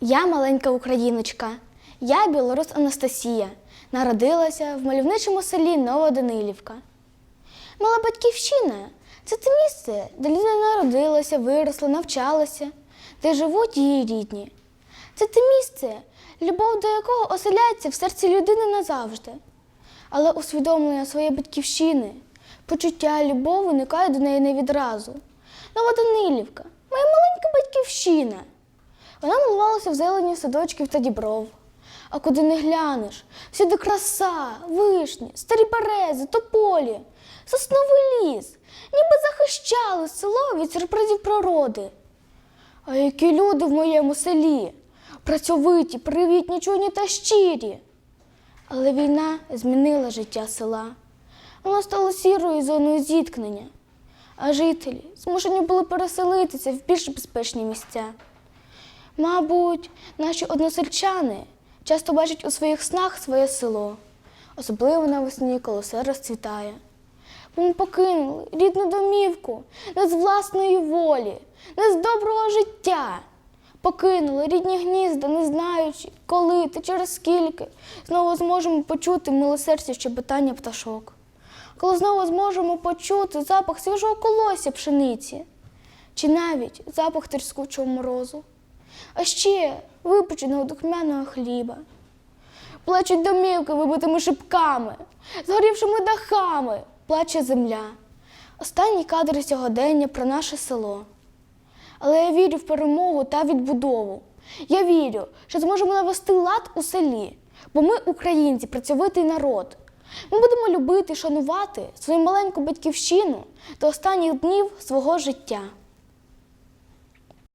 Я маленька україночка. Я білорус Анастасія. Народилася в мальовничому селі Нова Данилівка. Мала батьківщина це те місце, де людина народилася, виросла, навчалася, де живуть її рідні. Це те місце, любов до якого оселяється в серці людини назавжди. Але усвідомлення своєї батьківщини, почуття любов виникає до неї не відразу. Нова Данилівка, моя маленька батьківщина. Вона малювалася в зелені садочків та дібров. А куди не глянеш, всюди краса, вишні, старі берези, тополі, сосновий ліс, ніби захищали село від сюрпризів природи. А які люди в моєму селі, працьовиті, привітні, чуйні та щирі. Але війна змінила життя села. Воно стало сірою зоною зіткнення, а жителі змушені були переселитися в більш безпечні місця. Мабуть, наші односельчани часто бачать у своїх снах своє село, особливо навесні, коли все розцвітає. Бо ми покинули рідну домівку не з власної волі, не з доброго життя. Покинули рідні гнізда, не знаючи, коли та через скільки знову зможемо почути милосердя щебетання пташок. Коли знову зможемо почути запах свіжого колосся пшениці, чи навіть запах тріскучого морозу, а ще випеченого духмяного хліба. Плачуть домівки вибитими шибками, згорівшими дахами, плаче земля. Останні кадри сьогодення про наше село. Але я вірю в перемогу та відбудову. Я вірю, що зможемо навести лад у селі, бо ми, українці, працьовитий народ. Ми будемо любити і шанувати свою маленьку батьківщину до останніх днів свого життя.